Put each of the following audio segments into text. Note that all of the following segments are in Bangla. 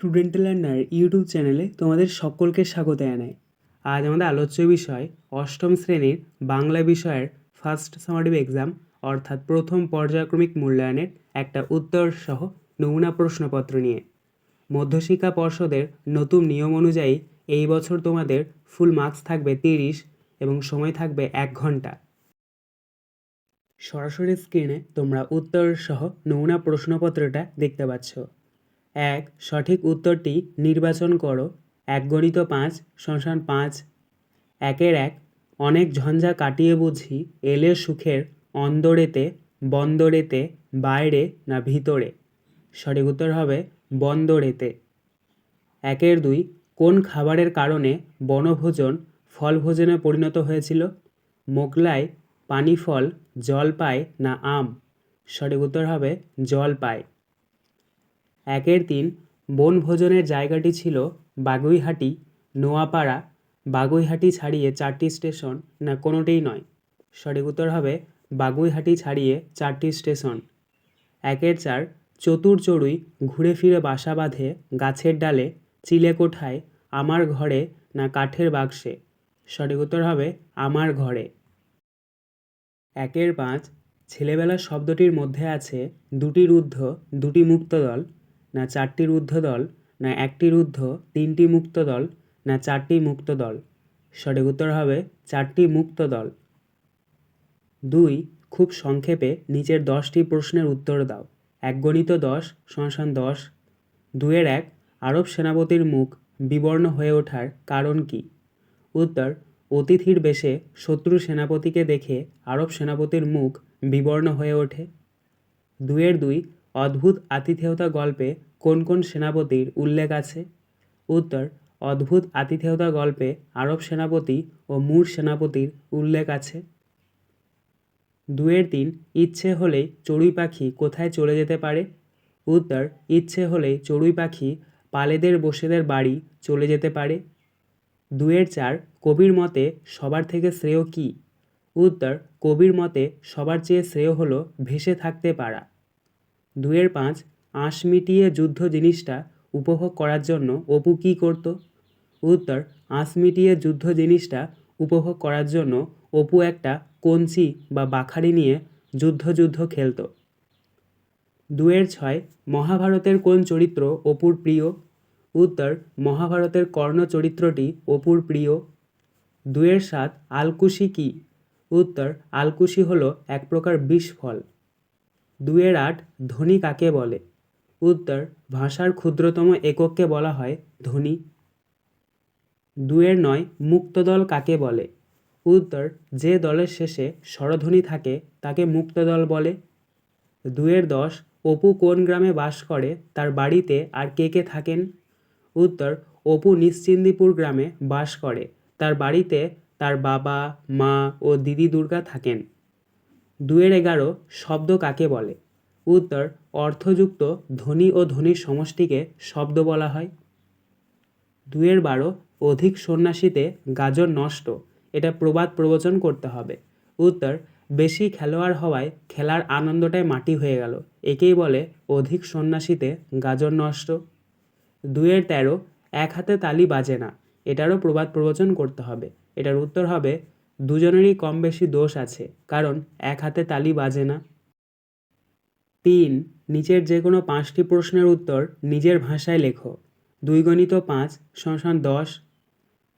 স্টুডেন্ট লার্নার ইউটিউব চ্যানেলে তোমাদের সকলকে স্বাগত জানাই। আজ আমাদের আলোচ্য বিষয় অষ্টম শ্রেণির বাংলা বিষয়ের ফার্স্ট সামারিভ এক্সাম অর্থাৎ প্রথম পর্যায়ক্রমিক মূল্যায়নের একটা উত্তর সহ নমুনা প্রশ্নপত্র নিয়ে। মধ্যশিক্ষা পর্ষদের নতুন নিয়ম অনুযায়ী এই বছর তোমাদের ফুল মার্কস থাকবে তিরিশ এবং সময় থাকবে এক ঘণ্টা। সরাসরি স্ক্রিনে তোমরা উত্তর সহ নমুনা প্রশ্নপত্রটা দেখতে পাচ্ছ। এক, সঠিক উত্তরটি নির্বাচন করো। এক গণিত পাঁচ, শ্মশান পাঁচ। একের এক, অনেক ঝঞ্ঝা কাটিয়ে বুঝি এলে সুখের অন্দরেতে, বন্দরেতে, বাইরে না ভিতরে। সঠিক উত্তর হবে বন্দরেতে। একের দুই, কোন খাবারের কারণে বনভোজন ফলভোজনে পরিণত হয়েছিল? মোগলাই পানি ফল জল পায় না আম? সঠিক উত্তর হবে জল পায় একের তিন বনভোজনের জায়গাটি ছিল বাগুইহাটি, নোয়াপাড়া। বাগুইহাটি ছাড়িয়ে চারটি স্টেশন না কোনোটিই নয়। সঠিক উত্তর হবে বাগুইহাটি ছাড়িয়ে চারটি স্টেশন। একের চার চতুর চড়ুই ঘুরে ফিরে বাসা বাঁধে গাছের ডালে, চিলে কোঠায়, আমার ঘরে না কাঠের বাক্সে। সঠিক উত্তর হবে আমার ঘরে। একের পাঁচ ছেলেবেলা শব্দটির মধ্যে আছে দুটি রুদ্ধ, দুটি মুক্ত দল না চারটি রুদ্ধ দল, না একটি রুদ্ধ, তিনটি মুক্ত দল, না চারটি মুক্ত দল। সঠিক উত্তর হবে চারটি মুক্ত দল। দুই, খুব সংক্ষেপে নিচের দশটি প্রশ্নের উত্তর দাও। এক গণিত দশ শ্মশান দশ। দুয়ের এক, আরব সেনাপতির মুখ বিবর্ণ হয়ে ওঠার কারণ কী? উত্তর, অতিথির বেশে শত্রু সেনাপতিকে দেখে আরব সেনাপতির মুখ বিবর্ণ হয়ে ওঠে। দুয়ের দুই অদ্ভুত আতিথেয়তা গল্পে কোন কোন সেনাপতির উল্লেখ আছে? উত্তর, অদ্ভুত আতিথেয়তা গল্পে আরব সেনাপতি ও মুর সেনাপতির উল্লেখ আছে। দুয়ের তিন, ইচ্ছে হলেই চড়ুই পাখি কোথায় চলে যেতে পারে? উত্তর, ইচ্ছে হলেই চড়ুই পাখি পালেদের বসেদের বাড়ি চলে যেতে পারে। দুয়ের চার, কবির মতে সবার থেকে শ্রেয় কী? উত্তর, কবির মতে সবার চেয়ে শ্রেয় হলো ভেসে থাকতে পারা। দুয়ের পাঁচ, আঁশ মিটিয়ে যুদ্ধ জিনিসটা উপভোগ করার জন্য অপু কী করত? উত্তর, আঁশ মিটিয়ে যুদ্ধ জিনিসটা উপভোগ করার জন্য অপু একটা কঞ্চি বা বাখারি নিয়ে যুদ্ধ যুদ্ধ খেলতো। দুয়ের ছয়, মহাভারতের কোন চরিত্র অপুর প্রিয়? উত্তর, মহাভারতের কর্ণ চরিত্রটি অপুর প্রিয়। দুয়ের সাত, আলকুশি কী? উত্তর, আলকুশি হলো এক প্রকার বিষ ফল দুয়ের আট ধ্বনি কাকে বলে? উত্তর, ভাষার ক্ষুদ্রতম একককে বলা হয় ধ্বনি দুয়ের নয়, মুক্তদল কাকে বলে? উত্তর, যে দলের শেষে স্বরধ্বনি থাকে তাকে মুক্তদল বলে। দুয়ের দশ, অপু কোন গ্রামে বাস করে, তার বাড়িতে আর কে কে থাকেন? উত্তর, অপু নিশ্চিন্দিপুর গ্রামে বাস করে, তার বাড়িতে তার বাবা, মা ও দিদি দুর্গা থাকেন। দুয়ের এগারো শব্দ কাকে বলে? উত্তর, অর্থযুক্ত ধ্বনি ও ধ্বনির সমষ্টিকে শব্দ বলা হয়। দুয়ের বারো অধিক সন্ন্যাসীতে গাজর নষ্ট, এটা প্রবাদ প্রবচন করতে হবে। উত্তর, বেশি খেলোয়াড় হওয়ায় খেলার আনন্দটাই মাটি হয়ে গেল, একেই বলে অধিক সন্ন্যাসীতে গাজর নষ্ট। দুয়ের তেরো এক হাতে তালি বাজে না, এটারও প্রবাদ প্রবচন করতে হবে। এটার উত্তর হবে দুজনেরই কম বেশি দোষ আছে, কারণ এক হাতে তালি বাজে না। তিন, নিচের যে কোনো পাঁচটি প্রশ্নের উত্তর নিজের ভাষায় লেখো। দুই গণিত পাঁচ শ্মশান দশ।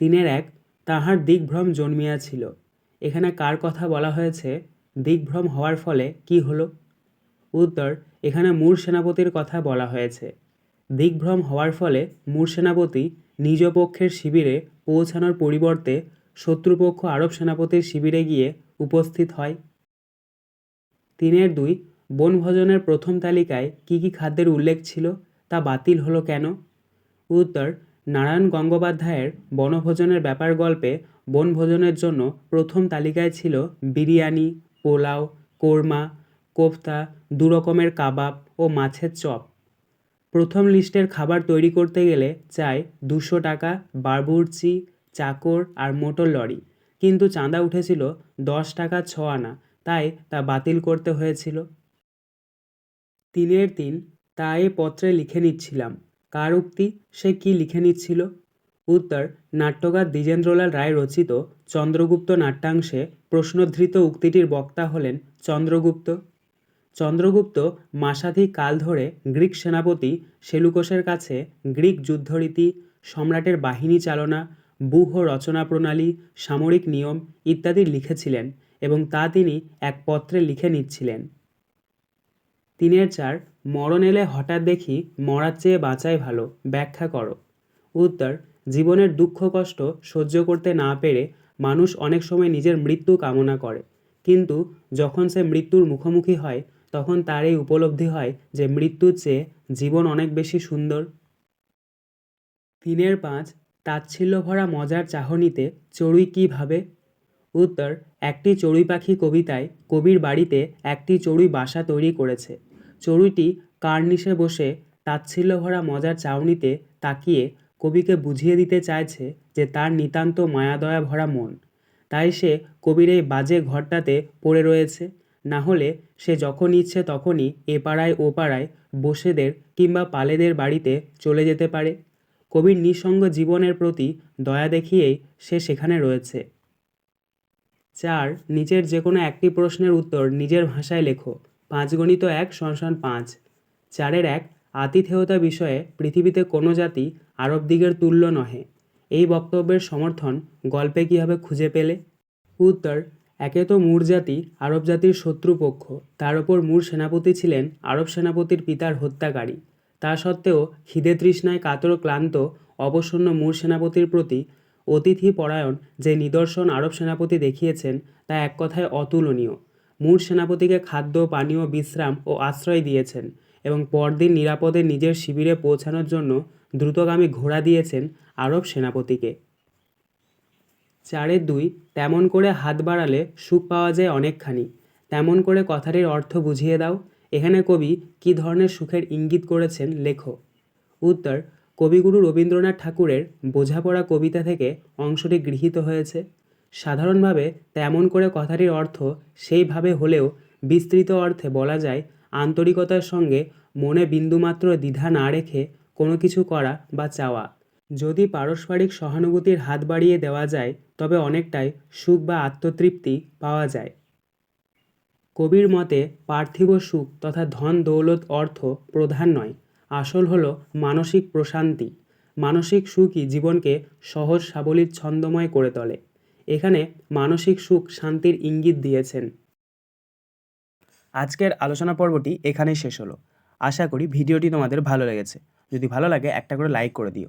তিনের এক, তাহার দিকভ্রম জন্মিয়াছিল। এখানে কার কথা বলা হয়েছে? দিকভ্রম হওয়ার ফলে কি হলো? উত্তর, এখানে মূর সেনাপতির কথা বলা হয়েছে। দিকভ্রম হওয়ার ফলে মূর সেনাপতি নিজ পক্ষের শিবিরে পৌঁছানোর পরিবর্তে শত্রুপক্ষ আরব সেনাপতির শিবিরে গিয়ে উপস্থিত হয়। তিনের দুই বনভোজনের প্রথম তালিকায় কী কী খাদ্যের উল্লেখ ছিল তা বাতিল হলো কেন? উত্তর, নারায়ণ গঙ্গোপাধ্যায়ের বনভোজনের ব্যাপার গল্পে বনভোজনের জন্য প্রথম তালিকায় ছিল বিরিয়ানি, পোলাও, কোরমা, কোফতা, দু রকমের কাবাব ও মাছের চপ। প্রথম লিস্টের খাবার তৈরি করতে গেলে চাই দুশো টাকা বাবুর্চি চাকর আর মোটর লরি। কিন্তু চাঁদা উঠেছিল দশ টাকা ছ আনা, তাই তা বাতিল করতে হয়েছিল। তিনের তিন, তা এ পত্রে লিখে নিচ্ছিলাম। কার উক্তি? সে কি লিখে নিচ্ছিল? উত্তর, নাট্যকার দ্বিজেন্দ্রলাল রায় রচিত চন্দ্রগুপ্ত নাট্যাংশে প্রশ্নধৃত উক্তিটির বক্তা হলেন চন্দ্রগুপ্ত। চন্দ্রগুপ্ত মাসাধিক কাল ধরে গ্রিক সেনাপতি সেলুকোসের কাছে গ্রিক যুদ্ধরীতি, সম্রাটের বাহিনী চালনা ব্যূহ রচনা প্রণালী, সামরিক নিয়ম ইত্যাদি লিখেছিলেন এবং তা তিনি এক পত্রে লিখে নিচ্ছিলেন। তিনের চার, মরণ এলে হঠাৎ দেখি মরার চেয়ে বাঁচাই ভালো, ব্যাখ্যা করো। উত্তর, জীবনের দুঃখ কষ্ট সহ্য করতে না পেরে মানুষ অনেক সময় নিজের মৃত্যু কামনা করে। কিন্তু যখন সে মৃত্যুর মুখোমুখি হয়, তখন তার এই উপলব্ধি হয় যে মৃত্যুর চেয়ে জীবন অনেক বেশি সুন্দর। তিনের পাঁচ তাচ্ছিল্য ভরা মজার চাহনিতে চড়ুই কী ভাবে? উত্তর, একটি চড়ুই পাখি কবিতায় কবির বাড়িতে একটি চড়ুই বাসা তৈরি করেছে। চড়ুইটি কার্নিশে বসে তাচ্ছিল্য ভরা মজার চাউনিতে তাকিয়ে কবিকে বুঝিয়ে দিতে চাইছে যে তার নিতান্ত মায়াদয়া ভরা মন। তাই সে কবির এই বাজে ঘরটাতে পড়ে রয়েছে। না হলে সে যখন ইচ্ছে তখনই এ পাড়ায় ও পাড়ায় বসেদের কিংবা পালেদের বাড়িতে চলে যেতে পারে। কবির নিঃসঙ্গ জীবনের প্রতি দয়া দেখিয়েই সে সেখানে রয়েছে। চার নিচের যে কোনো একটি প্রশ্নের উত্তর নিজের ভাষায় লেখো। পাঁচ গণিত এক সমান পাঁচ। চারের এক, আতিথেয়তা বিষয়ে পৃথিবীতে কোনো জাতি আরব দিগের তুল্য নহে। এই বক্তব্যের সমর্থন গল্পে কীভাবে খুঁজে পেলে? উত্তর, একে তো মুর জাতি, আরব জাতির শত্রুপক্ষ। তার ওপর মুর সেনাপতি ছিলেন আরব সেনাপতির পিতার হত্যাকারী। তা সত্ত্বেও খিদে তৃষ্ণায় কাতর ক্লান্ত, অবসন্ন মুর সেনাপতির প্রতি অতিথি পরায়ণ যে নিদর্শন আরব সেনাপতি দেখিয়েছেন তা এক কথায় অতুলনীয়। মুর সেনাপতিকে খাদ্য, পানীয়, বিশ্রাম ও আশ্রয় দিয়েছেন এবং পরদিন নিরাপদে নিজের শিবিরে পৌঁছানোর জন্য দ্রুতগামী ঘোড়া দিয়েছেন আরব সেনাপতিকে। চারের দুই, তেমন করে হাত বাড়ালে সুখ পাওয়া যায় অনেকখানি। তেমন করে কথাটির অর্থ বুঝিয়ে দাও। এখানে কবি কী ধরনের সুখের ইঙ্গিত করেছেন লেখো উত্তর, কবিগুরু রবীন্দ্রনাথ ঠাকুরের বোঝাপড়া কবিতা থেকে অংশটি গৃহীত হয়েছে। সাধারণভাবে তেমন করে কথাটির অর্থ সেইভাবে হলেও বিস্তৃত অর্থে বলা যায়, আন্তরিকতার সঙ্গে মনে বিন্দুমাত্র দ্বিধা না রেখে কোনো কিছু করা বা চাওয়া। যদি পারস্পরিক সহানুভূতির হাত বাড়িয়ে দেওয়া যায়, তবে অনেকটাই সুখ বা আত্মতৃপ্তি পাওয়া যায়। কবির মতে পার্থিব সুখ তথা ধন দৌলত অর্থ প্রধান নয়। আসল হল মানসিক প্রশান্তি। মানসিক সুখই জীবনকে সহজ সাবলীর ছন্দময় করে তোলে। এখানে মানসিক সুখ শান্তির ইঙ্গিত দিয়েছেন। আজকের আলোচনা পর্বটি এখানেই শেষ হলো। আশা করি ভিডিওটি তোমাদের ভালো লেগেছে। যদি ভালো লাগে একটা করে লাইক করে দিও।